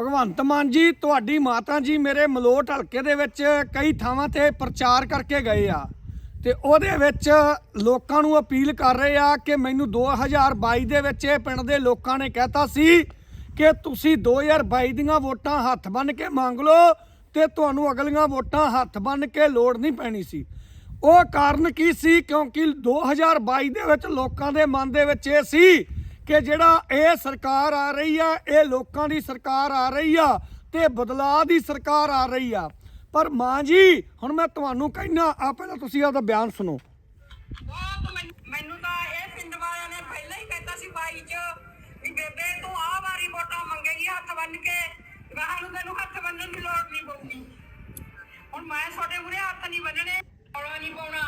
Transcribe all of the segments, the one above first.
ਭਗਵੰਤ ਮਾਨ ਜੀ, ਤੁਹਾਡੀ ਮਾਤਾ ਜੀ ਮੇਰੇ ਮਲੋਟ ਹਲਕੇ ਦੇ ਵਿੱਚ ਕਈ ਥਾਵਾਂ ਤੇ ਪ੍ਰਚਾਰ ਕਰਕੇ ਗਏ ਆ। ਤੇ ਉਹਦੇ ਵਿੱਚ ਲੋਕਾਂ ਨੂੰ ਅਪੀਲ ਕਰ ਰਹੇ ਆ ਕਿ ਮੈਨੂੰ 2022 ਦੇ ਵਿੱਚ ਇਹ ਪਿੰਡ ਦੇ ਲੋਕਾਂ ਨੇ ਕਹਿਤਾ ਸੀ ਕਿ ਤੁਸੀਂ 2022 ਦੀਆਂ ਵੋਟਾਂ ਹੱਥ ਬੰਨ ਕੇ ਮੰਗ ਲਓ ਤੇ ਤੁਹਾਨੂੰ ਅਗਲੀਆਂ ਵੋਟਾਂ ਹੱਥ ਬੰਨ ਕੇ ਲੋੜ ਨਹੀਂ ਪੈਣੀ ਸੀ। ਉਹ ਕਾਰਨ ਕੀ ਸੀ? ਕਿਉਂਕਿ 2022 ਦੇ ਵਿੱਚ ਲੋਕਾਂ ਦੇ ਮਨ ਦੇ ਵਿੱਚ ਇਹ ਸੀ ਕਿ ਜਿਹੜਾ ਇਹ ਸਰਕਾਰ ਆ ਰਹੀ ਆ, ਇਹ ਲੋਕਾਂ ਦੀ ਸਰਕਾਰ ਆ ਰਹੀ ਆ ਤੇ ਬਦਲਾਅ ਦੀ ਸਰਕਾਰ ਆ ਰਹੀ ਆ। ਪਰ ਮਾਂ ਜੀ, ਹੁਣ ਮੈਂ ਤੁਹਾਨੂੰ ਕਹਿਣਾ ਆ ਪਹਿਲਾਂ ਤੁਸੀਂ ਆਪਦਾ ਬਿਆਨ ਸੁਣੋ। ਬਹੁਤ ਮੈਨ- ਮੈਨੂੰ ਤਾਂ ਇਹ ਪਿੰਡ ਵਾਲਿਆਂ ਨੇ ਪਹਿਲਾਂ ਹੀ ਕਹਿਤਾ ਸੀ ਬਾਈ ਚ ਵੀ ਬੇਬੇ ਤੂੰ ਆ ਵਾਰੀ ਵੋਟਾਂ ਮੰਗੇਗੀ ਹੱਥ ਬੰਨ ਕੇ ਗਾਹਾਂ ਨੂੰ ਤੈਨੂੰ ਹੱਥ ਬੰਨਣ ਦੀ ਲੋੜ ਨਹੀਂ ਪਊਗੀ। ਹੁਣ ਮੈਂ ਤੁਹਾਡੇ ਮੂਹਰੇ ਹੱਥ ਨਹੀਂ ਬੰਨਣੇ ਔਲਾ ਨਹੀਂ ਪਾਉਣਾ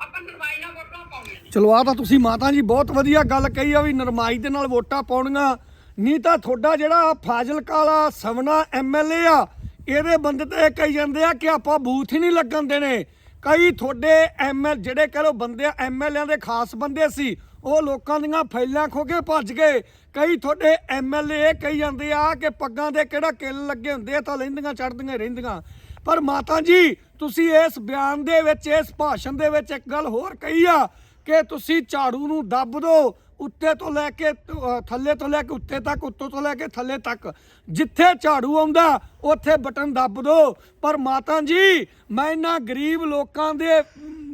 ਆਪਾਂ ਨਰਵਾਈ ਨਾਲ ਵੋਟਾਂ ਪਾਉਣੀਆਂ ਨੇ। ਚਲੋ ਆ ਤਾਂ ਤੁਸੀਂ ਮਾਤਾ ਜੀ ਬਹੁਤ ਵਧੀਆ ਗੱਲ ਕਹੀ ਆ ਵੀ ਨਰਮਾਈ ਦੇ ਨਾਲ ਵੋਟਾਂ ਪਾਉਣੀਆਂ। ਨਹੀਂ ਤਾਂ ਤੁਹਾਡਾ ਜਿਹੜਾ ਫਾਜ਼ਿਲਕਾ ਵਾਲਾ ਸਵਨਾ ਐਮਐਲਏ ਆ, ਇਹਦੇ ਬੰਦੇ ਤੇ ਇਹ ਕਹੀ ਜਾਂਦੇ ਆ ਕਿ ਆਪਾਂ ਬੂਥ ਹੀ ਨਹੀਂ ਲੱਗਣ ਦੇਣੇ। ਕਈ ਤੁਹਾਡੇ ਐਮਐਲ ਜਿਹੜੇ ਕਹ ਲੋ ਬੰਦੇ ਐਮਐਲਏਆਂ ਦੇ ਖਾਸ ਬੰਦੇ ਸੀ, ਉਹ ਲੋਕਾਂ ਦੀਆਂ ਫੈਲਾਂ ਖੋ ਕੇ ਭੱਜ ਗਏ। ਕਈ ਤੁਹਾਡੇ ਐਮਐਲਏ ਕਹੀ ਜਾਂਦੇ ਆ ਕਿ ਪੱਗਾਂ ਦੇ ਕਿਹੜਾ ਕਿੱਲ ਲੱਗੇ ਹੁੰਦੇ ਆ, ਤਾਂ ਲੈਂਦੀਆਂ ਚੜਦੀਆਂ ਰਹਿੰਦੀਆਂ। ਪਰ ਮਾਤਾ ਜੀ, ਤੁਸੀਂ ਇਸ ਬਿਆਨ ਦੇ ਵਿੱਚ, ਇਸ ਭਾਸ਼ਣ ਦੇ ਵਿੱਚ ਇੱਕ ਗੱਲ ਹੋਰ ਕਹੀ ਆ ਕਿ ਤੁਸੀਂ ਝਾੜੂ ਨੂੰ ਦੱਬ ਦਿਓ ਉੱਤੇ ਤੋਂ ਲੈ ਕੇ ਥੱਲੇ ਤੋਂ ਲੈ ਕੇ ਉੱਤੇ ਤੱਕ, ਉੱਤੋਂ ਤੋਂ ਲੈ ਕੇ ਥੱਲੇ ਤੱਕ। ਜਿੱਥੇ ਝਾੜੂ ਆਉਂਦਾ, ਉੱਥੇ ਬਟਨ ਦੱਬ ਦਿਓ ਪਰ ਮਾਤਾ ਜੀ, ਮੈਂ ਇਹਨਾਂ ਗਰੀਬ ਲੋਕਾਂ ਦੇ,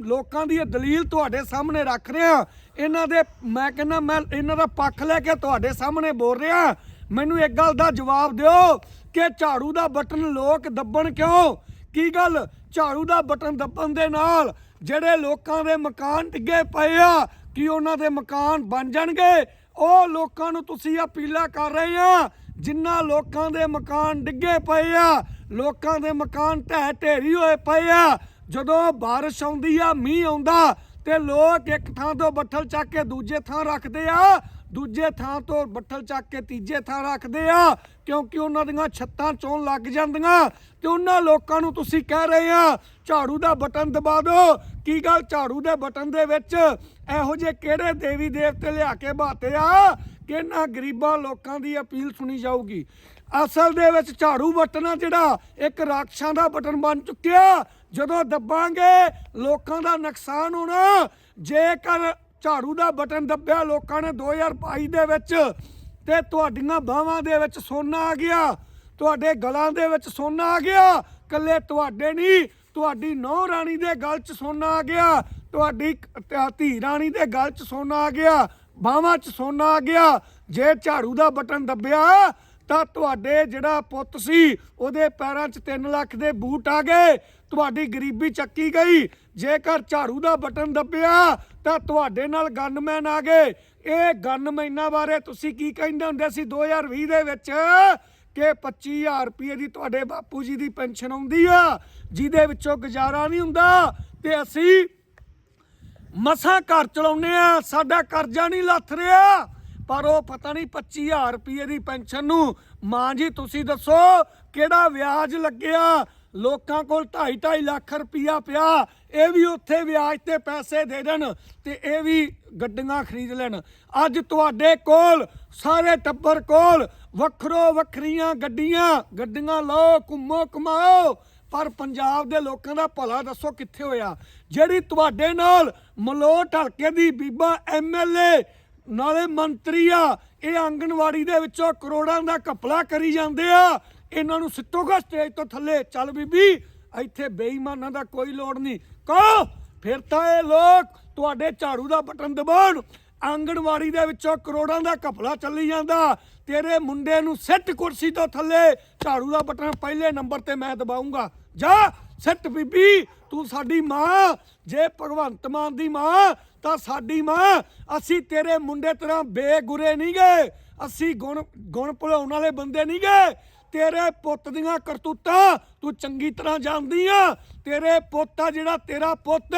ਲੋਕਾਂ ਦੀ ਇਹ ਦਲੀਲ ਤੁਹਾਡੇ ਸਾਹਮਣੇ ਰੱਖ ਰਿਹਾ। ਇਹਨਾਂ ਦੇ, ਮੈਂ ਕਹਿੰਦਾ, ਮੈਂ ਇਹਨਾਂ ਦਾ ਪੱਖ ਲੈ ਕੇ ਤੁਹਾਡੇ ਸਾਹਮਣੇ ਬੋਲ ਰਿਹਾ। ਮੈਨੂੰ ਇੱਕ ਗੱਲ ਦਾ ਜਵਾਬ ਦਿਓ ਕਿ ਝਾੜੂ ਦਾ ਬਟਨ ਲੋਕ ਦੱਬਣ ਕਿਉਂ? ਕੀ ਗੱਲ? ਝਾੜੂ ਦਾ ਬਟਨ ਦੱਬਣ ਦੇ ਨਾਲ ਜਿਹੜੇ ਲੋਕਾਂ ਦੇ ਮਕਾਨ ਡਿੱਗੇ ਪਏ ਆ, ਕਿ ਉਹਨਾਂ ਦੇ ਮਕਾਨ ਬਣ ਜਾਣਗੇ? ਉਹ ਲੋਕਾਂ ਨੂੰ ਤੁਸੀਂ ਅਪੀਲਾਂ ਕਰ ਰਹੇ ਆ ਜਿਨ੍ਹਾਂ ਲੋਕਾਂ ਦੇ ਮਕਾਨ ਡਿੱਗੇ ਪਏ ਆ, ਲੋਕਾਂ ਦੇ ਮਕਾਨ ਢਹਿ ਢੇਰੀ ਹੋਏ ਪਏ ਆ, ਜਦੋਂ ਬਾਰਿਸ਼ ਆਉਂਦੀ ਆ, ਮੀਂਹ ਆਉਂਦਾ, ਤੇ ਲੋਕ ਇੱਕ ਥਾਂ ਤੋਂ ਬੱਠਲ ਚੱਕ ਕੇ ਦੂਜੇ ਥਾਂ ਰੱਖਦੇ ਆ ਦੂਜੇ ਥਾਂ ਤੋਂ ਬੱਠਲ ਚੱਕ ਕੇ ਤੀਜੇ ਥਾਂ ਰੱਖਦੇ ਆ, ਕਿਉਂਕਿ ਉਹਨਾਂ ਦੀਆਂ ਛੱਤਾਂ ਚੋਣ ਲੱਗ ਜਾਂਦੀਆਂ। ਤੇ ਉਹਨਾਂ ਲੋਕਾਂ ਨੂੰ ਤੁਸੀਂ ਕਹਿ ਰਹੇ ਆ, ਝਾੜੂ ਦਾ ਬਟਨ ਦਬਾ ਦਿਓ। ਕੀ ਗੱਲ? ਝਾੜੂ ਦੇ ਬਟਨ ਦੇ ਵਿੱਚ ਇਹੋ ਜਿਹੇ ਕਿਹੜੇ ਦੇਵੀ ਦੇਵਤੇ ਲਿਆ ਕੇ ਬਾਤੇ ਆ ਕਿ ਇਹਨਾਂ ਗਰੀਬਾਂ ਲੋਕਾਂ ਦੀ ਅਪੀਲ ਸੁਣੀ ਜਾਊਗੀ? ਅਸਲ ਦੇ ਵਿੱਚ ਝਾੜੂ ਬਟਨ ਆ ਜਿਹੜਾ, ਇੱਕ ਰਾਖਸ਼ਾਂ ਦਾ ਬਟਨ ਬਣ ਚੁੱਕਿਆ। ਜਦੋਂ ਦੱਬਾਂਗੇ, ਲੋਕਾਂ ਦਾ ਨੁਕਸਾਨ ਹੋਣਾ। ਜੇਕਰ ਝਾੜੂ ਦਾ ਬਟਨ ਦੱਬਿਆ ਲੋਕਾਂ ਨੇ 2022 ਦੇ ਵਿੱਚ ਤੇ ਤੁਹਾਡੀਆਂ ਬਾਹਾਂ ਦੇ ਵਿੱਚ ਸੋਨਾ ਆ ਗਿਆ, ਤੁਹਾਡੇ ਗਲਾਂ ਦੇ ਵਿੱਚ ਸੋਨਾ ਆ ਗਿਆ ਕੱਲੇ ਤੁਹਾਡੇ ਨਹੀਂ, ਤੁਹਾਡੀ ਨੌ ਰਾਣੀ ਦੇ ਗਲ 'ਚ ਸੋਨਾ ਆ ਗਿਆ, ਤੁਹਾਡੀ ਧੀ ਰਾਣੀ ਦੇ ਗਲ 'ਚ ਸੋਨਾ ਆ ਗਿਆ, ਬਾਹਾਂ 'ਚ ਸੋਨਾ ਆ ਗਿਆ, ਜੇ ਝਾੜੂ ਦਾ ਬਟਨ ਦੱਬਿਆ ਤਾਂ ਤੁਹਾਡੇ ਜਿਹੜਾ ਪੁੱਤ ਸੀ, ਉਹਦੇ ਪੈਰਾਂ 'ਚ 3 ਲੱਖ ਦੇ ਬੂਟ ਆ ਗਏ। ਤੁਹਾਡੀ ਗਰੀਬੀ ਚੱਕੀ ਗਈ। ਜੇਕਰ ਝਾੜੂ ਦਾ ਬਟਨ ਦੱਬਿਆ, ਤਾਂ ਤੁਹਾਡੇ ਨਾਲ ਗਨਮੈਨ ਆ ਗਏ। ਇਹ ਗਨਮੈਨਾਂ ਬਾਰੇ ਤੁਸੀਂ ਕੀ ਕਹਿੰਦੇ ਹੁੰਦੇ ਸੀ 2020 ਦੇ ਵਿੱਚ? ਕਿ 25000 ਰੁਪਏ ਦੀ ਤੁਹਾਡੇ ਬਾਪੂ ਜੀ ਦੀ ਪੈਨਸ਼ਨ ਆਉਂਦੀ ਆ, ਜਿਹਦੇ ਵਿੱਚੋਂ ਗੁਜ਼ਾਰਾ ਨਹੀਂ ਹੁੰਦਾ। ਤੇ ਅਸੀਂ ਮਸਾਂ ਘਰ ਚਲਾਉਨੇ ਆ, ਸਾਡਾ ਕਰਜ਼ਾ ਨਹੀਂ ਲੱਥ ਰਿਹਾ। ਪਰ ਉਹ ਪਤਾ ਨਹੀਂ 25000 ਰੁਪਏ ਦੀ ਪੈਨਸ਼ਨ ਨੂੰ। ਮਾਂ ਜੀ, ਤੁਸੀਂ ਦੱਸੋ ਕਿਹੜਾ ਵਿਆਜ ਲੱਗਿਆ? ਲੋਕਾਂ ਕੋਲ 2.5 ਲੱਖ ਰੁਪਇਆ ਪਿਆ। ਇਹ ਵੀ ਉੱਥੇ ਵਿਆਜ ਤੇ ਪੈਸੇ ਦੇ ਦੇਣ ਤੇ ਇਹ ਵੀ ਗੱਡੀਆਂ ਖਰੀਦ ਲੈਣ। ਅੱਜ ਤੁਹਾਡੇ ਕੋਲ, ਸਾਰੇ ਟੱਬਰ ਕੋਲ ਵੱਖਰੋ ਵੱਖਰੀਆਂ ਗੱਡੀਆਂ। ਗੱਡੀਆਂ ਲਓ, ਘੁੰਮੋ ਕਮਾਓ ਪਰ ਪੰਜਾਬ ਦੇ ਲੋਕਾਂ ਦਾ ਭਲਾ ਦੱਸੋ ਕਿੱਥੇ ਹੋਇਆ? ਜਿਹੜੀ ਤੁਹਾਡੇ ਨਾਲ ਮਲੋਟ ਹਲਕੇ ਦੀ ਬੀਬਾ ਐਮਐਲਏ ਨਾਲੇ ਮੰਤਰੀ ਆ, ਇਹ ਆਂਗਣਵਾੜੀ ਦੇ ਵਿੱਚੋਂ ਕਰੋੜਾਂ ਦਾ ਘਪਲਾ ਕਰੀ ਜਾਂਦੇ ਆ। ਇਹਨਾਂ ਨੂੰ ਸਿੱਟੋਗਾ ਸਟੇਜ ਤੋਂ ਥੱਲੇ। ਚੱਲ ਬੀਬੀ, ਇੱਥੇ ਬੇਈਮਾਨਾਂ ਦਾ ਕੋਈ ਲੋੜ ਨਹੀਂ। ਕਹੋ, ਫਿਰ ਤਾਂ ਇਹ ਲੋਕ ਤੁਹਾਡੇ ਝਾੜੂ ਦਾ ਬਟਨ ਦਬਾਉਣ। ਆਂਗਣਵਾੜੀ ਦੇ ਵਿੱਚੋਂ ਕਰੋੜਾਂ ਦਾ ਘਪਲਾ ਚੱਲੀ ਜਾਂਦਾ। ਤੇਰੇ ਮੁੰਡੇ ਨੂੰ ਸਿੱਟ ਕੁਰਸੀ ਤੋਂ ਥੱਲੇ। ਝਾੜੂ ਦਾ ਬਟਨ ਪਹਿਲੇ ਨੰਬਰ ਤੇ ਮੈਂ ਦਬਾਉਂਗਾ ਜਾ ਸਿੱਟ ਬੀਬੀ, ਤੂੰ ਸਾਡੀ ਮਾਂ। ਜੇ ਭਗਵੰਤ ਮਾਨ ਦੀ ਮਾਂ, ਤਾਂ ਸਾਡੀ ਮਾਂ। ਅਸੀਂ ਤੇਰੇ ਮੁੰਡੇ ਤਰ੍ਹਾਂ ਬੇਗੁਰੇ ਨਹੀਂ ਗਏ ਅਸੀਂ ਗੁਣ ਗੁਣ ਭੁਲਾਉਣ ਵਾਲੇ ਬੰਦੇ ਨਹੀਂ ਗਏ ਤੇਰੇ ਪੁੱਤ ਦੀਆਂ ਕਰਤੂਤਾਂ ਤੂੰ ਚੰਗੀ ਤਰ੍ਹਾਂ ਜਾਣਦੀ ਆ। ਤੇਰੇ ਪੁੱਤ ਆ ਜਿਹੜਾ ਤੇਰਾ ਪੁੱਤ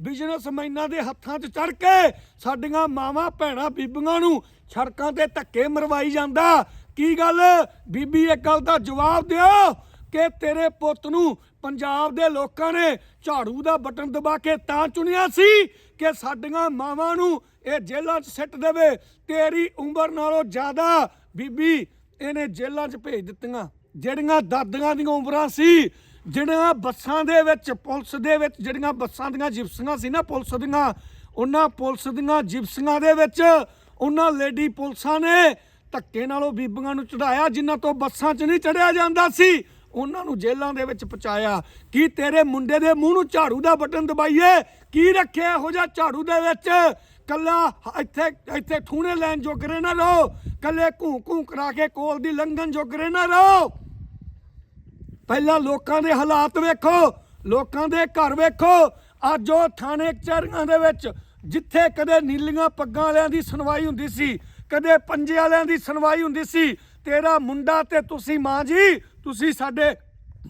ਬਿਜ਼ਨਸਮੈਨਾਂ ਦੇ ਹੱਥਾਂ 'ਚ ਚੜ ਕੇ ਸਾਡੀਆਂ ਮਾਵਾਂ, ਭੈਣਾਂ, ਬੀਬੀਆਂ ਨੂੰ ਸੜਕਾਂ ਤੇ ਧੱਕੇ ਮਰਵਾਈ ਜਾਂਦਾ। ਕੀ ਗੱਲ? ਬੀਬੀ, ਇੱਕ ਗੱਲ ਦਾ ਜਵਾਬ ਦਿਓ ਕਿ ਤੇਰੇ ਪੁੱਤ ਨੂੰ ਪੰਜਾਬ ਦੇ ਲੋਕਾਂ ਨੇ ਝਾੜੂ ਦਾ ਬਟਨ ਦਬਾ ਕੇ ਤਾਂ ਚੁਣਿਆ ਸੀ ਕਿ ਸਾਡੀਆਂ ਮਾਵਾਂ ਨੂੰ ਇਹ ਜੇਲ੍ਹਾਂ 'ਚ ਸਿੱਟ ਦੇਵੇ। ਤੇਰੀ ਉਮਰ ਨਾਲੋਂ ਜ਼ਿਆਦਾ ਬੀਬੀ, ਇਹਨੇ ਜੇਲ੍ਹਾਂ 'ਚ ਭੇਜ ਦਿੱਤੀਆਂ। ਜਿਹੜੀਆਂ ਦਾਦੀਆਂ ਦੀਆਂ ਉਮਰਾਂ ਸੀ, ਜਿਹੜੀਆਂ ਬੱਸਾਂ ਦੇ ਵਿੱਚ, ਪੁਲਿਸ ਦੇ ਵਿੱਚ, ਜਿਹੜੀਆਂ ਬੱਸਾਂ ਦੀਆਂ ਜਿਪਸੀਆਂ ਸੀ ਨਾ ਪੁਲਿਸ ਦੀਆਂ, ਉਹਨਾਂ ਪੁਲਿਸ ਦੀਆਂ ਜਿਪਸੀਆਂ ਦੇ ਵਿੱਚ ਉਹਨਾਂ ਲੇਡੀ ਪੁਲਿਸਾਂ ਨੇ ਧੱਕੇ ਨਾਲੋਂ ਬੀਬੀਆਂ ਨੂੰ ਚੜਾਇਆ ਜਿਨ੍ਹਾਂ ਤੋਂ ਬੱਸਾਂ 'ਚ ਨਹੀਂ ਚੜਿਆ ਜਾਂਦਾ ਸੀ। ਉਹਨਾਂ ਨੂੰ ਜੇਲ੍ਹਾਂ ਦੇ ਵਿੱਚ ਪਹੁੰਚਾਇਆ। ਕੀ ਤੇਰੇ ਮੁੰਡੇ ਦੇ ਮੂੰਹ ਨੂੰ ਝਾੜੂ ਦਾ ਬਟਨ ਦਬਾਈਏ? ਕੀ ਰੱਖਿਆ ਇਹੋ ਜਿਹਾ ਝਾੜੂ ਦੇ ਵਿੱਚ? ਕੱਲਾ ਇੱਥੇ ਇੱਥੇ ਠੂਣੇ ਲੈਣ ਜੋਗਰੇ ਨਾ ਰਹੋ। ਕੱਲੇ ਘੂੰ ਘੂੰ ਕਰਾ ਕੇ ਕੋਲ ਦੀ ਲੰਘਣ ਜੋਗਰੇ ਨਾ ਰਹੋ। ਪਹਿਲਾਂ ਲੋਕਾਂ ਦੇ ਹਾਲਾਤ ਵੇਖੋ, ਲੋਕਾਂ ਦੇ ਘਰ ਵੇਖੋ। ਅੱਜ ਉਹ ਥਾਣੇ ਕਚਹਿਰੀਆਂ ਦੇ ਵਿੱਚ, ਜਿੱਥੇ ਕਦੇ ਨੀਲੀਆਂ ਪੱਗਾਂ ਵਾਲਿਆਂ ਦੀ ਸੁਣਵਾਈ ਹੁੰਦੀ ਸੀ, ਕਦੇ ਪੰਜੇ ਵਾਲਿਆਂ ਦੀ ਸੁਣਵਾਈ ਹੁੰਦੀ ਸੀ ਤੇਰਾ ਮੁੰਡਾ ਤੇ ਤੁਸੀਂ ਮਾਂ ਜੀ, ਤੁਸੀਂ ਸਾਡੇ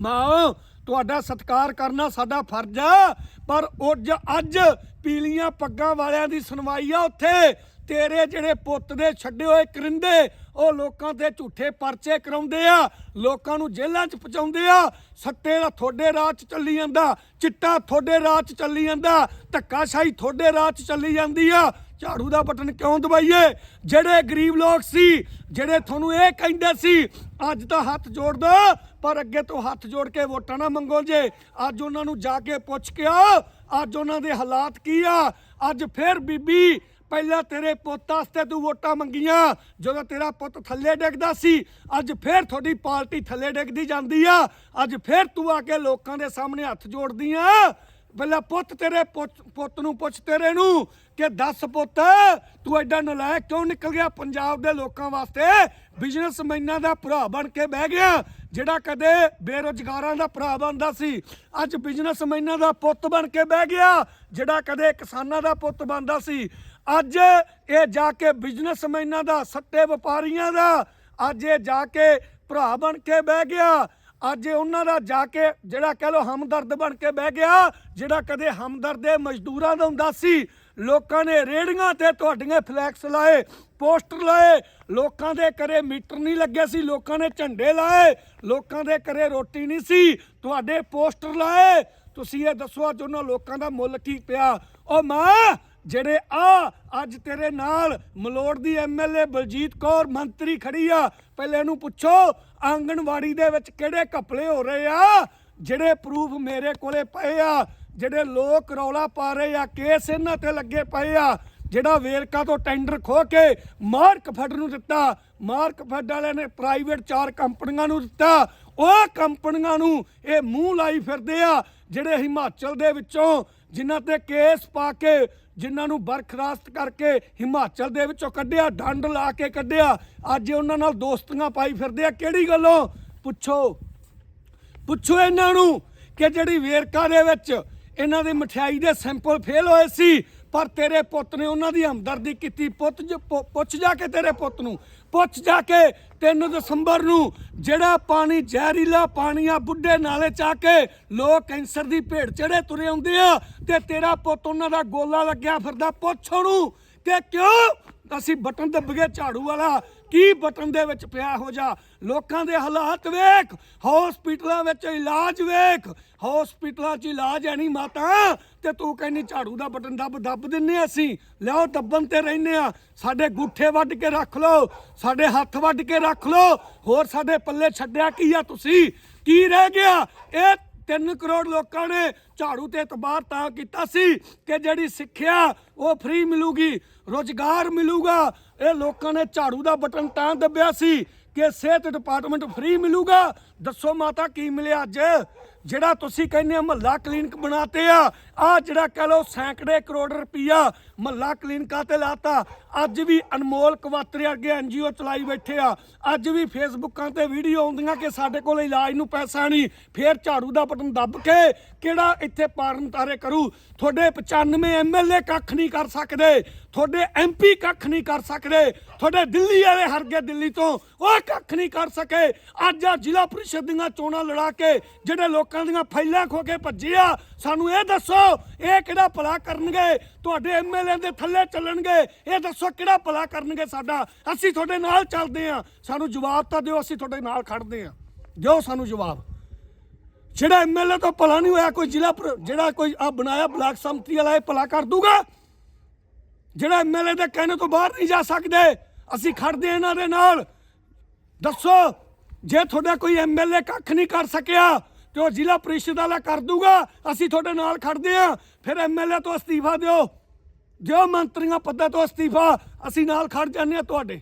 ਮਾਂ, ਤੁਹਾਡਾ ਸਤਿਕਾਰ ਕਰਨਾ ਸਾਡਾ ਫਰਜ਼ ਆ। ਪਰ ਅੱਜ ਅੱਜ ਪੀਲੀਆਂ ਪੱਗਾਂ ਵਾਲਿਆਂ ਦੀ ਸੁਣਵਾਈ ਆ ਉੱਥੇ। ਤੇਰੇ ਜਿਹੜੇ ਪੁੱਤ ਦੇ ਛੱਡੇ ਹੋਏ ਕਰਿੰਦੇ, ਉਹ ਲੋਕਾਂ ਤੇ ਝੂਠੇ ਪਰਚੇ ਕਰਾਉਂਦੇ ਆ, ਲੋਕਾਂ ਨੂੰ ਜੇਲ੍ਹਾਂ 'ਚ ਪਹੁੰਚਾਉਂਦੇ ਆ। ਸੱਟੇ ਦਾ ਥੋੜੇ ਰਾਹ 'ਚ ਚੱਲੀ ਜਾਂਦਾ, ਚਿੱਟਾ ਥੋੜੇ ਰਾਹ 'ਚ ਚੱਲੀ ਜਾਂਦਾ, ਧੱਕਾਸ਼ਾਹੀ ਥੋੜੇ ਰਾਹ 'ਚ ਚੱਲੀ ਜਾਂਦੀ ਆ। ਝਾੜੂ ਦਾ ਬਟਨ ਕਿਉਂ ਦਬਾਈਏ? ਜਿਹੜੇ ਗਰੀਬ ਲੋਕ ਸੀ, ਜਿਹੜੇ ਤੁਹਾਨੂੰ ਇਹ ਕਹਿੰਦੇ ਸੀ, ਅੱਜ ਤਾਂ ਹੱਥ ਜੋੜ ਦੋ, ਪਰ ਅੱਗੇ ਤੋਂ ਹੱਥ ਜੋੜ ਕੇ ਵੋਟਾਂ ਨਾ ਮੰਗੋ ਜੇ। ਅੱਜ ਉਹਨਾਂ ਨੂੰ ਜਾ ਕੇ ਪੁੱਛ ਕੇ ਆ ਅੱਜ ਉਹਨਾਂ ਦੇ ਹਾਲਾਤ ਕੀ ਆ? ਅੱਜ ਫਿਰ ਬੀਬੀ, ਪਹਿਲਾਂ ਤੇਰੇ ਪੁੱਤ ਵਾਸਤੇ ਤੂੰ ਵੋਟਾਂ ਮੰਗੀਆਂ, ਜਦੋਂ ਤੇਰਾ ਪੁੱਤ ਥੱਲੇ ਡਿੱਗਦਾ ਸੀ, ਅੱਜ ਫੇਰ ਤੁਹਾਡੀ ਪਾਰਟੀ ਥੱਲੇ ਡਿੱਗਦੀ ਜਾਂਦੀ ਆ। ਅੱਜ ਫੇਰ ਤੂੰ ਆ ਕੇ ਲੋਕਾਂ ਦੇ ਸਾਹਮਣੇ ਹੱਥ ਜੋੜਦੀ ਆ। ਪਹਿਲਾਂ ਪੁੱਤ ਤੇਰੇ ਪੁੱਤ ਪੁੱਤ ਨੂੰ ਪੁੱਛ ਤੇਰੇ ਨੂੰ ਕਿ ਦੱਸ ਪੁੱਤ, ਤੂੰ ਐਡਾ ਨਲਾਇਕ ਕਿਉਂ ਨਿਕਲ ਗਿਆ ਪੰਜਾਬ ਦੇ ਲੋਕਾਂ ਵਾਸਤੇ? ਬਿਜ਼ਨਸਮੈਨਾਂ ਦਾ ਭਰਾ ਬਣ ਕੇ ਬਹਿ ਗਿਆ, ਜਿਹੜਾ ਕਦੇ ਬੇਰੁਜ਼ਗਾਰਾਂ ਦਾ ਭਰਾ ਬਣਦਾ ਸੀ। ਅੱਜ ਬਿਜ਼ਨਸਮੈਨਾਂ ਦਾ ਪੁੱਤ ਬਣ ਕੇ ਬਹਿ ਗਿਆ, ਜਿਹੜਾ ਕਦੇ ਕਿਸਾਨਾਂ ਦਾ ਪੁੱਤ ਬਣਦਾ ਸੀ। ਅੱਜ ਇਹ ਜਾ ਕੇ ਬਿਜ਼ਨਸਮੈਨਾਂ ਦਾ ਸੱਟੇ ਵਪਾਰੀਆਂ ਦਾ, ਅੱਜ ਇਹ ਜਾ ਕੇ ਭਰਾ ਬਣ ਕੇ ਬਹਿ ਗਿਆ। ਅੱਜ ਉਹਨਾਂ ਦਾ ਜਾ ਕੇ ਜਿਹੜਾ ਕਹਿ ਲੋ ਹਮਦਰਦ ਬਣ ਕੇ ਬਹਿ ਗਿਆ, ਜਿਹੜਾ ਕਦੇ ਹਮਦਰਦ ਦੇ ਮਜ਼ਦੂਰਾਂ ਦਾ ਹੁੰਦਾ ਸੀ, ਲੋਕਾਂ ਨੇ ਰੇੜੀਆਂ ਤੇ ਤੁਹਾਡੀਆਂ ਫਲੈਕਸ ਲਾਏ, ਪੋਸਟਰ ਲਾਏ, ਲੋਕਾਂ ਦੇ ਘਰੇ ਮੀਟਰ ਨਹੀਂ ਲੱਗੇ ਸੀ, ਲੋਕਾਂ ਨੇ ਝੰਡੇ ਲਾਏ, ਲੋਕਾਂ ਦੇ ਘਰੇ ਰੋਟੀ ਨਹੀਂ ਸੀ, ਤੁਹਾਡੇ ਪੋਸਟਰ ਲਾਏ। ਤੁਸੀਂ ਇਹ ਦੱਸੋ ਅੱਜ ਉਹਨਾਂ ਲੋਕਾਂ ਦਾ ਮੁੱਲ ਕੀ ਪਿਆ? ਉਹ ਮਾਂ ਜਿਹੜੇ, ਆ, ਅੱਜ ਤੇਰੇ ਨਾਲ ਮਲੋੜ ਦੀ ਐਮਐਲਏ ਬਲਜੀਤ ਕੌਰ ਮੰਤਰੀ ਖੜੀ ਆ। ਪਹਿਲੇ ਇਹਨੂੰ ਪੁੱਛੋ, ਆਂਗਣਵਾੜੀ ਦੇ ਵਿੱਚ ਕਿਹੜੇ ਘਪਲੇ ਹੋ ਰਹੇ ਆ? ਜਿਹੜੇ ਪ੍ਰੂਫ ਮੇਰੇ ਕੋਲੇ ਪਏ ਆ, ਜਿਹੜੇ ਲੋਕ ਰੌਲਾ ਪਾ ਰਹੇ ਆ, ਕੇਸ ਇਹਨਾਂ ਤੇ ਲੱਗੇ ਪਏ ਆ, ਜਿਹੜਾ ਵੇਰਕਾ ਤੋਂ ਟੈਂਡਰ ਖੋ ਕੇ ਮਾਰਕ ਫੱਡ ਨੂੰ ਦਿੱਤਾ, ਮਾਰਕ ਫੱਡ ਵਾਲਿਆਂ ਨੇ ਪ੍ਰਾਈਵੇਟ ਚਾਰ ਕੰਪਨੀਆਂ ਨੂੰ ਦਿੱਤਾ, ਉਹ ਕੰਪਨੀਆਂ ਨੂੰ ਇਹ ਮੂੰਹ ਲਾਈ ਫਿਰਦੇ ਆ, ਜਿਹੜੇ ਹਿਮਾਚਲ ਦੇ ਵਿੱਚੋਂ ਜਿਨ੍ਹਾਂ ਤੇ ਕੇਸ ਪਾ ਕੇ, ਜਿਨ੍ਹਾਂ ਨੂੰ ਬਰਖਰਾਸਤ ਕਰਕੇ ਹਿਮਾਚਲ ਦੇ ਵਿੱਚੋਂ ਕੱਢਿਆ, ਡੰਡ ਲਾ ਕੇ ਕੱਢਿਆ, ਅੱਜ ਉਹਨਾਂ ਨਾਲ ਦੋਸਤੀਆਂ ਪਾਈ ਫਿਰਦੇ ਆ। ਕਿਹੜੀ ਗੱਲੋਂ? ਪੁੱਛੋ। ਪੁੱਛੋ ਇਹਨਾਂ ਨੂੰ ਕਿ ਜਿਹੜੀ ਵੇਰਕਾ ਦੇ ਵਿੱਚ ਇਹਨਾਂ ਦੀ ਮਠਿਆਈ ਦੇ ਸੈਂਪਲ ਫੇਲ ਹੋਏ ਸੀ ਪਰ ਤੇਰੇ ਪੁੱਤ ਨੇ ਉਹਨਾਂ ਦੀ ਹਮਦਰਦੀ ਕੀਤੀ। ਪੁੱਤ ਪੁੱਛ ਜਾ ਕੇ ਤੇਰੇ ਪੁੱਤ ਨੂੰ। ਪੁੱਛ ਜਾ ਕੇ 3 ਦਸੰਬਰ ਨੂੰ ਜਿਹੜਾ ਪਾਣੀ ਜ਼ਹਿਰੀਲਾ ਪਾਣੀ ਆ ਬੁੱਢੇ ਨਾਲੇ ਚ ਆ ਕੇ ਲੋਕ ਕੈਂਸਰ ਦੀ ਭੇਡ ਚੜੇ ਤੁਰੇ ਆਉਂਦੇ ਆ ਤੇ ਤੇਰਾ ਪੁੱਤ ਉਹਨਾਂ ਦਾ ਗੋਲਾ ਲੱਗਿਆ ਫਿਰਦਾ। ਪੁੱਛ ਉਹਨੂੰ ਕਿ ਕਿਉਂ ਅਸੀਂ ਬਟਨ ਦੱਬ ਗਏ ਝਾੜੂ ਵਾਲਾ ਕੀ ਬਟਨ ਦੇ ਵਿੱਚ ਪਿਆ ਹੋ ਜਾ? ਲੋਕਾਂ ਦੇ ਹਾਲਾਤ ਵੇਖ ਹਸਪੀਟਲਾਂ ਵਿੱਚ ਇਲਾਜ ਵੇਖ। ਹਸਪੀਟਲਾਂ 'ਚ ਇਲਾਜ ਹੈ ਨਹੀਂ ਮਾਤਾ, ਤੇ ਤੂੰ ਕਹਿੰਦੀ ਝਾੜੂ ਦਾ ਬਟਨ ਦੱਬ ਦੱਬ ਦਿੰਨੇ ਅਸੀਂ। ਲਿਆਓ, ਦੱਬਣ ਤੇ ਰਹਿੰਦੇ ਆ। ਸਾਡੇ ਗੁੱਠੇ ਵੱਢ ਕੇ ਰੱਖ ਲਓ, ਸਾਡੇ ਹੱਥ ਵੱਢ ਕੇ ਰੱਖ ਲਓ। ਹੋਰ ਸਾਡੇ ਪੱਲੇ ਛੱਡਿਆ ਕੀ ਆ ਤੁਸੀਂ? ਕੀ ਰਹਿ ਗਿਆ? ਇਹ 3 ਕਰੋੜ ਲੋਕਾਂ ਨੇ ਝਾੜੂ ਤੇ ਇਤਬਾਰ ਤਾਂ ਕੀਤਾ ਸੀ ਕਿ ਜਿਹੜੀ ਸਿੱਖਿਆ ਉਹ ਫ੍ਰੀ ਮਿਲੂਗੀ, ਰੋਜ਼ਗਾਰ ਮਿਲੂਗਾ। ਇਹ ਲੋਕਾਂ ਨੇ ਝਾੜੂ ਦਾ ਬਟਨ ਤਾਂ ਦੱਬਿਆ ਸੀ ਕਿ ਸਿਹਤ ਡਿਪਾਰਟਮੈਂਟ ਫ੍ਰੀ ਮਿਲੂਗਾ। ਦੱਸੋ ਮਾਤਾ, ਕੀ ਮਿਲਿਆ ਅੱਜ? ਜਿਹੜਾ ਤੁਸੀਂ ਕਹਿੰਦੇ ਆ ਮਹੱਲਾ ਕਲੀਨਿਕ ਬਣਾਤੇ ਆ ਆ ਜਿਹੜਾ ਕਹ ਲੋ ਸੈਂਕੜੇ ਕਰੋੜ ਰੁਪਈਆ ਮਹੱਲਾ ਕਲੀਨਿਕਾਂ ਤੇ ਲਾਤਾ। ਅੱਜ ਵੀ ਅਨਮੋਲ ਕਵਾਤਰੇ ਵਰਗੇ ਐਨਜੀਓ ਚਲਾਈ ਬੈਠੇ ਆ। ਅੱਜ ਵੀ ਫੇਸਬੁੱਕਾਂ ਤੇ ਵੀਡੀਓ ਆਉਂਦੀਆਂ ਕਿ ਸਾਡੇ ਕੋਲ ਇਲਾਜ ਨੂੰ ਪੈਸਾ ਨਹੀਂ। ਫੇਰ ਝਾੜੂ ਦਾ ਬਟਨ ਦੱਬ ਕੇ ਕਿਹੜਾ ਇੱਥੇ ਪਾਰਨ ਤਾਰੇ ਕਰੂ? ਤੁਹਾਡੇ 95 ਐਮਐਲਏ ਕੱਖ ਨਹੀਂ ਕਰ ਸਕਦੇ। ਤੁਹਾਡੇ ਐਮਪੀ ਕੱਖ ਨਹੀਂ ਕਰ ਸਕਦੇ। ਤੁਹਾਡੇ ਦਿੱਲੀ ਵਾਲੇ ਹਰਗੇ ਦਿੱਲੀ ਤੋਂ, ਉਹ ਕੱਖ ਨਹੀਂ ਕਰ ਸਕੇ। ਅੱਜ ਆ ਜ਼ਿਲ੍ਹਾ ਪ੍ਰੀਸ਼ਦ ਦੀਆਂ ਚੋਣਾਂ ਲੜਾ ਕੇ ਜਿਹੜੇ ਲੋਕ ਲੋਕਾਂ ਦੀਆਂ ਫਾਈਲਾਂ ਖੋ ਕੇ ਭੱਜੇ ਸਾਨੂੰ ਇਹ ਦੱਸੋ, ਇਹ ਕਿਹੜਾ ਭਲਾ ਕਰਨਗੇ? ਤੁਹਾਡੇ ਐਮਐਲਏ ਦੇ ਥੱਲੇ ਚੱਲਣਗੇ। ਇਹ ਦੱਸੋ ਕਿਹੜਾ ਭਲਾ ਕਰਨਗੇ ਸਾਡਾ? ਅਸੀਂ ਤੁਹਾਡੇ ਨਾਲ ਚੱਲਦੇ ਆ। ਸਾਨੂੰ ਜਵਾਬ ਤਾਂ ਦਿਓ, ਅਸੀਂ ਤੁਹਾਡੇ ਨਾਲ ਖੜਦੇ ਆ। ਦਿਓ ਸਾਨੂੰ ਜਵਾਬ। ਜਿਹੜਾ ਐਮਐਲਏ ਤੋਂ ਭਲਾ ਨਹੀਂ ਹੋਇਆ, ਕੋਈ ਜ਼ਿਲ੍ਹਾ ਜਿਹੜਾ ਕੋਈ ਆ ਬਣਾਇਆ ਬਲਾਕ ਸੰਮਤੀ ਵਾਲਾ, ਇਹ ਭਲਾ ਕਰ ਦੂਗਾ। ਜਿਹੜਾ ਐਮਐਲਏ ਦੇ ਕਹਿਣੇ ਤੋਂ ਬਾਹਰ ਨਹੀਂ ਜਾ ਸਕਦੇ, ਅਸੀਂ ਖੜਦੇ ਇਹਨਾਂ ਦੇ ਨਾਲ। ਦੱਸੋ, ਜੇ ਤੁਹਾਡਾ ਕੋਈ ਐਮਐਲਏ ਕੱਖ ਨਹੀਂ ਕਰ ਸਕਿਆ ਤੇ ਉਹ ਜ਼ਿਲ੍ਹਾ ਪ੍ਰੀਸ਼ਦ ਵਾਲਾ ਕਰ ਦੂਗਾ। ਅਸੀਂ ਤੁਹਾਡੇ ਨਾਲ ਖੜਦੇ ਆ ਫਿਰ ਐਮਐਲਏ ਤੋਂ ਅਸਤੀਫਾ ਦਿਓ। ਦਿਓ ਮੰਤਰੀਆਂ ਪੱਦਾਂ ਤੋਂ ਅਸਤੀਫਾ, ਅਸੀਂ ਨਾਲ ਖੜ ਜਾਂਦੇ ਆ ਤੁਹਾਡੇ।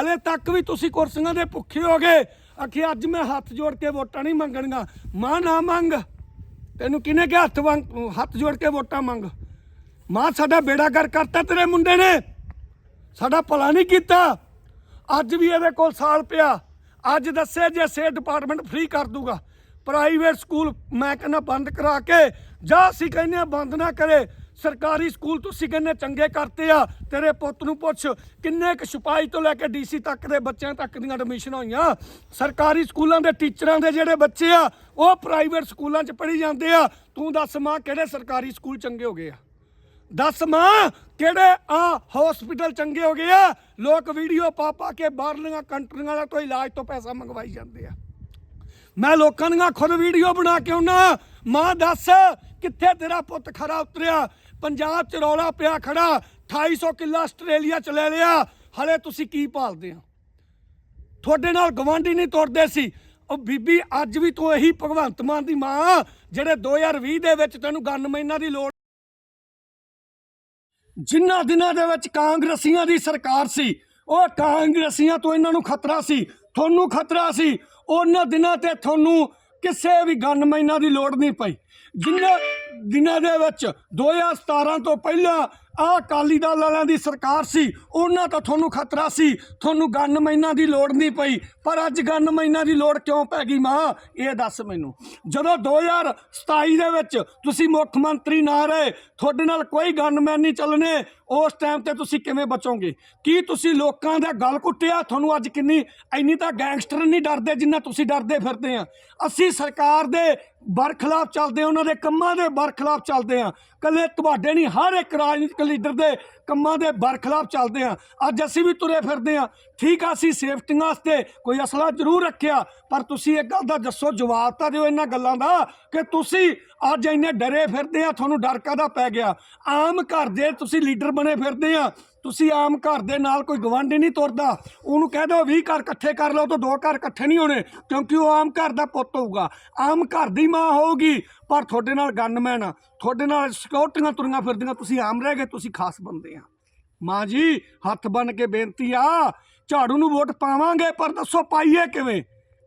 ਹਲੇ ਤੱਕ ਵੀ ਤੁਸੀਂ ਕੁਰਸੀਆਂ ਦੇ ਭੁੱਖੇ ਹੋ ਗਏ ਆਖੀ, ਅੱਜ ਮੈਂ ਹੱਥ ਜੋੜ ਕੇ ਵੋਟਾਂ ਨਹੀਂ ਮੰਗਣੀਆਂ। ਮਾਂ ਨਾ ਮੰਗ। ਤੈਨੂੰ ਕਿਹਨੇ ਕਿਹਾ, ਹੱਥ ਮੰਗ ਹੱਥ ਜੋੜ ਕੇ ਵੋਟਾਂ ਮੰਗ? ਮਾਂ, ਸਾਡਾ ਬੇੜਾ ਕਰ ਕਰਤਾ ਤੇਰੇ ਮੁੰਡੇ ਨੇ। ਸਾਡਾ ਭਲਾ ਨਹੀਂ ਕੀਤਾ। ਅੱਜ ਵੀ ਇਹਦੇ ਕੋਲ ਸਾਲ ਪਿਆ। ਅੱਜ ਦੱਸੇ ਜੇ ਸੇ ਡਿਪਾਰਟਮੈਂਟ ਫ੍ਰੀ ਕਰ ਦੂਗਾ। ਪ੍ਰਾਈਵੇਟ ਸਕੂਲ ਮੈਂ ਕਹਿੰਦਾ ਬੰਦ ਕਰਾ ਕੇ, ਜਾਂ ਅਸੀਂ ਕਹਿੰਦੇ ਬੰਦ ਨਾ ਕਰੇ, ਸਰਕਾਰੀ ਸਕੂਲ ਤੁਸੀਂ ਕਹਿੰਦੇ ਚੰਗੇ ਕਰਤੇ ਆ, ਤੇਰੇ ਪੁੱਤ ਨੂੰ ਪੁੱਛ, ਕਿੰਨੇ ਕੁ ਸਿਪਾਹੀ ਤੋਂ ਲੈ ਕੇ ਡੀਸੀ ਤੱਕ ਦੇ ਬੱਚਿਆਂ ਤੱਕ ਦੀਆਂ ਐਡਮਿਸ਼ਨ ਹੋਈਆਂ? ਸਰਕਾਰੀ ਸਕੂਲਾਂ ਦੇ ਟੀਚਰਾਂ ਦੇ ਜਿਹੜੇ ਬੱਚੇ ਆ, ਉਹ ਪ੍ਰਾਈਵੇਟ ਸਕੂਲਾਂ 'ਚ ਪੜ੍ਹੀ ਜਾਂਦੇ ਆ। ਤੂੰ ਦੱਸ ਮਾਂ, ਕਿਹੜੇ ਸਰਕਾਰੀ ਸਕੂਲ ਚੰਗੇ ਹੋ ਗਏ ਆ? ਦੱਸ ਮਾਂ, ਕਿਹੜੇ ਆ ਹਸਪੀਟਲ ਚੰਗੇ ਹੋ ਗਏ ਆ? ਲੋਕ ਵੀਡੀਓ ਪਾ ਪਾ ਕੇ ਬਾਹਰਲੀਆਂ ਕੰਟਰੀਆਂ ਵਾਲਾ ਤੋਂ ਇਲਾਜ ਤੋਂ ਪੈਸਾ ਮੰਗਵਾਈ ਜਾਂਦੇ ਆ। ਮੈਂ ਲੋਕਾਂ ਦੀਆਂ ਖੁਦ ਵੀਡੀਓ ਬਣਾ ਕੇ ਆਉਣਾ ਮਾਂ ਦੱਸ, ਕਿੱਥੇ ਤੇਰਾ ਪੁੱਤ ਖਰਾ ਉਤਰਿਆ? ਪੰਜਾਬ ਚ ਰੌਲਾ ਪਿਆ ਖੜਾ 2800 ਕਿੱਲਾ ਆਸਟ੍ਰੇਲੀਆ ਚ ਲੈ ਲਿਆ। ਹਲੇ ਤੁਸੀਂ ਕੀ ਭਾਲਦੇ ਆ ਤੁਹਾਡੇ ਨਾਲ ਗਵਾਂਢੀ ਨਹੀਂ ਤੁਰਦੇ ਸੀ। ਉਹ ਬੀਬੀ, ਅੱਜ ਵੀ ਤੂੰ ਇਹੀ ਭਗਵੰਤ ਮਾਨ ਦੀ ਮਾਂ ਜਿਹੜੇ 2020 ਦੇ ਵਿੱਚ ਤੈਨੂੰ ਗਨਮੈਨਾਂ ਦੀ ਲੋੜ ਜਿਨ੍ਹਾਂ ਦਿਨਾਂ ਦੇ ਵਿੱਚ ਕਾਂਗਰਸੀਆਂ ਦੀ ਸਰਕਾਰ ਸੀ, ਉਹ ਕਾਂਗਰਸੀਆਂ ਤੋਂ ਇਹਨਾਂ ਨੂੰ ਖਤਰਾ ਸੀ, ਤੁਹਾਨੂੰ ਖਤਰਾ ਸੀ। ਉਹਨਾਂ ਦਿਨਾਂ ਤੇ ਤੁਹਾਨੂੰ ਕਿਸੇ ਵੀ ਗਨਮੈਨਾਂ ਦੀ ਲੋੜ ਨਹੀਂ ਪਈ। ਜਿਨ੍ਹਾਂ ਦਿਨਾਂ ਦੇ ਵਿੱਚ 2017 ਤੋਂ ਪਹਿਲਾਂ ਆਹ ਅਕਾਲੀ ਦਲ ਵਾਲਿਆਂ ਦੀ ਸਰਕਾਰ ਸੀ, ਉਹਨਾਂ ਤੋਂ ਤੁਹਾਨੂੰ ਖਤਰਾ ਸੀ। ਤੁਹਾਨੂੰ ਗਨਮੈਨਾਂ ਦੀ ਲੋੜ ਨਹੀਂ ਪਈ। ਪਰ ਅੱਜ ਗਨਮੈਨਾਂ ਦੀ ਲੋੜ ਕਿਉਂ ਪੈ ਗਈ ਮਾਂ? ਇਹ ਦੱਸ ਮੈਨੂੰ। ਜਦੋਂ 2027 ਦੇ ਵਿੱਚ ਤੁਸੀਂ ਮੁੱਖ ਮੰਤਰੀ ਨਾ ਰਹੇ, ਤੁਹਾਡੇ ਨਾਲ ਕੋਈ ਗਨਮੈਨ ਨਹੀਂ ਚੱਲਣੇ, ਉਸ ਟਾਈਮ ਤੇ ਤੁਸੀਂ ਕਿਵੇਂ ਬਚੋਗੇ? ਕੀ ਤੁਸੀਂ ਲੋਕਾਂ ਦਾ ਗਲ ਕੁੱਟਿਆ ਤੁਹਾਨੂੰ ਅੱਜ ਕਿੰਨੀ, ਇੰਨੀ ਤਾਂ ਗੈਂਗਸਟਰ ਨਹੀਂ ਡਰਦੇ ਜਿੰਨਾ ਤੁਸੀਂ ਡਰਦੇ ਫਿਰਦੇ ਆ। ਅਸੀਂ ਸਰਕਾਰ ਦੇ ਬਰਖਲਾਫ ਚੱਲਦੇ ਆ, ਉਹਨਾਂ ਦੇ ਕੰਮਾਂ ਦੇ ਬਰਖਲਾਫ ਚੱਲਦੇ ਆ। ਕੱਲੇ ਤੁਹਾਡੇ ਨਹੀਂ, ਹਰ ਇੱਕ ਰਾਜਨੀਤਿਕ ਲੀਡਰ ਦੇ ਕੰਮਾਂ ਦੇ ਬਰਖਲਾਫ ਚੱਲਦੇ ਆ। ਅੱਜ ਅਸੀਂ ਵੀ ਤੁਰੇ ਫਿਰਦੇ ਆ। ਠੀਕ ਆ, ਅਸੀਂ ਸੇਫਟੀਆਂ ਵਾਸਤੇ ਕੋਈ ਅਸਲਾ ਜ਼ਰੂਰ ਰੱਖਿਆ, ਪਰ ਤੁਸੀਂ ਇੱਕ ਗੱਲ ਦਾ ਦੱਸੋ, ਜਵਾਬ ਤਾਂ ਦਿਓ ਇਹਨਾਂ ਗੱਲਾਂ ਦਾ ਕਿ ਤੁਸੀਂ ਅੱਜ ਇੰਨੇ ਡਰੇ ਫਿਰਦੇ ਆ, ਤੁਹਾਨੂੰ ਡਰ ਕਾਹਦਾ ਪੈ ਗਿਆ? ਆਮ ਘਰ ਦੇ ਤੁਸੀਂ ਲੀਡਰ ਬਣੇ ਫਿਰਦੇ ਆ। ਤੁਸੀਂ ਆਮ ਘਰ ਦੇ ਨਾਲ ਕੋਈ ਗਵਾਂਢੀ ਨਹੀਂ ਤੁਰਦਾ। ਉਹਨੂੰ ਕਹਿ ਦਿਓ 20 ਘਰ ਇਕੱਠੇ ਕਰ ਲਓ ਤਾਂ ਦੋ ਘਰ ਇਕੱਠੇ ਨਹੀਂ ਹੋਣੇ, ਕਿਉਂਕਿ ਉਹ ਆਮ ਘਰ ਦਾ ਪੁੱਤ ਹੋਊਗਾ। ਆਮ ਘਰ ਦੀ ਮਾਂ ਹੋਊਗੀ, ਪਰ ਤੁਹਾਡੇ ਨਾਲ ਗਨਮੈਨ ਆ। ਤੁਹਾਡੇ ਨਾਲ ਸਿਕਿਉਰਟੀਆਂ ਤੁਰੀਆਂ ਫਿਰਦੀਆਂ, ਤੁਸੀਂ ਆਮ ਰਹਿ ਗਏ, ਤੁਸੀਂ ਖਾਸ ਬੰਦੇ ਆ। ਮਾਂ ਜੀ, ਹੱਥ ਬੰਨ ਕੇ ਬੇਨਤੀ ਆ, ਝਾੜੂ ਨੂੰ ਵੋਟ ਪਾਵਾਂਗੇ, ਪਰ ਦੱਸੋ ਪਾਈਏ ਕਿਵੇਂ?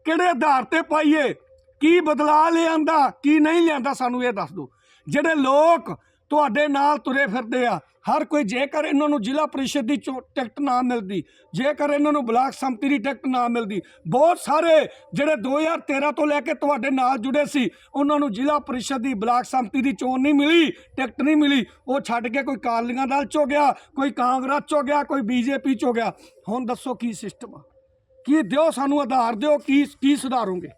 ਕਿਹੜੇ ਆਧਾਰ ਤੇ ਪਾਈਏ? ਕੀ ਬਦਲਾ ਲਿਆਂਦਾ, ਕੀ ਨਹੀਂ ਲਿਆਂਦਾ, ਸਾਨੂੰ ਇਹ ਦੱਸ ਦਿਓ। ਜਿਹੜੇ ਲੋਕ ਤੁਹਾਡੇ ਨਾਲ ਤੁਰੇ ਫਿਰਦੇ ਆ ਹਰ ਕੋਈ ਜੇਕਰ ਇਹਨਾਂ ਨੂੰ ਜ਼ਿਲ੍ਹਾ ਪ੍ਰੀਸ਼ਦ ਦੀ ਚੋ- ਟਿਕਟ ਨਾ ਮਿਲਦੀ, ਜੇਕਰ ਇਹਨਾਂ ਨੂੰ ਬਲਾਕ ਸੰਮਤੀ ਦੀ ਟਿਕਟ ਨਾ ਮਿਲਦੀ, ਬਹੁਤ ਸਾਰੇ ਜਿਹੜੇ 2013 ਤੋਂ ਲੈ ਕੇ ਤੁਹਾਡੇ ਨਾਲ ਜੁੜੇ ਸੀ, ਉਹਨਾਂ ਨੂੰ ਜ਼ਿਲ੍ਹਾ ਪ੍ਰੀਸ਼ਦ ਦੀ ਬਲਾਕ ਸੰਮਤੀ ਦੀ ਚੋਣ ਨਹੀਂ ਮਿਲੀ, ਟਿਕਟ ਨਹੀਂ ਮਿਲੀ, ਉਹ ਛੱਡ ਕੇ ਕੋਈ ਕਾਲੀਆਂ ਦਲ ਚ ਗਿਆ, ਕੋਈ ਕਾਂਗਰਸ ਚ ਗਿਆ, ਕੋਈ ਬੀਜੇਪੀ ਚ ਹੋ ਗਿਆ। ਹੁਣ ਦੱਸੋ ਕੀ ਸਿਸਟਮ ਆ? ਕੀ ਦਿਓ ਸਾਨੂੰ ਆਧਾਰ ਦਿਓ, ਕੀ ਕੀ ਸੁਧਾਰੋਗੇ?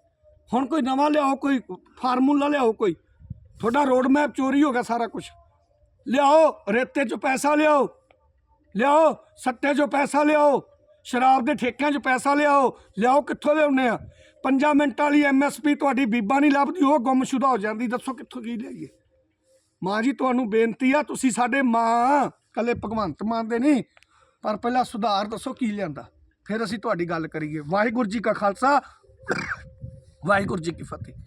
ਹੁਣ ਕੋਈ ਨਵਾਂ ਲਿਆਓ, ਕੋਈ ਫਾਰਮੂਲਾ ਲਿਆਓ ਕੋਈ? ਤੁਹਾਡਾ ਰੋਡ ਮੈਪ ਚੋਰੀ ਹੋ ਗਿਆ ਸਾਰਾ ਕੁਝ ਲਿਆਓ, ਰੇਤੇ 'ਚ ਪੈਸਾ ਲਿਆਓ। ਲਿਆਓ, ਸੱਟੇ 'ਚੋਂ ਪੈਸਾ ਲਿਆਓ। ਸ਼ਰਾਬ ਦੇ ਠੇਕਿਆਂ 'ਚ ਪੈਸਾ ਲਿਆਓ। ਲਿਆਓ, ਕਿੱਥੋਂ ਲਿਆਉਂਦੇ ਆ? ਪੰਜਾਂ ਮਿੰਟਾਂ ਵਾਲੀ ਐਮਐਸਪੀ ਤੁਹਾਡੀ ਬੀਬਾ ਨਹੀਂ ਲੱਭਦੀ, ਉਹ ਗੁੰਮਸ਼ੁਦਾ ਹੋ ਜਾਂਦੀ। ਦੱਸੋ ਕਿੱਥੋਂ ਕੀ ਲਿਆਈਏ? ਮਾਂ ਜੀ, ਤੁਹਾਨੂੰ ਬੇਨਤੀ ਆ, ਤੁਸੀਂ ਸਾਡੇ ਮਾਂ। ਕੱਲੇ ਭਗਵੰਤ ਮਾਨ ਦੇ ਨਹੀਂ, ਪਰ ਪਹਿਲਾਂ ਸੁਧਾਰ ਦੱਸੋ ਕੀ ਲਿਆਂਦਾ। ਫਿਰ ਅਸੀਂ ਤੁਹਾਡੀ ਗੱਲ ਕਰੀਏ। ਵਾਹਿਗੁਰੂ ਜੀ ਕਾ ਖਾਲਸਾ, ਵਾਹਿਗੁਰੂ ਜੀ ਕੀ ਫਤਿਹ।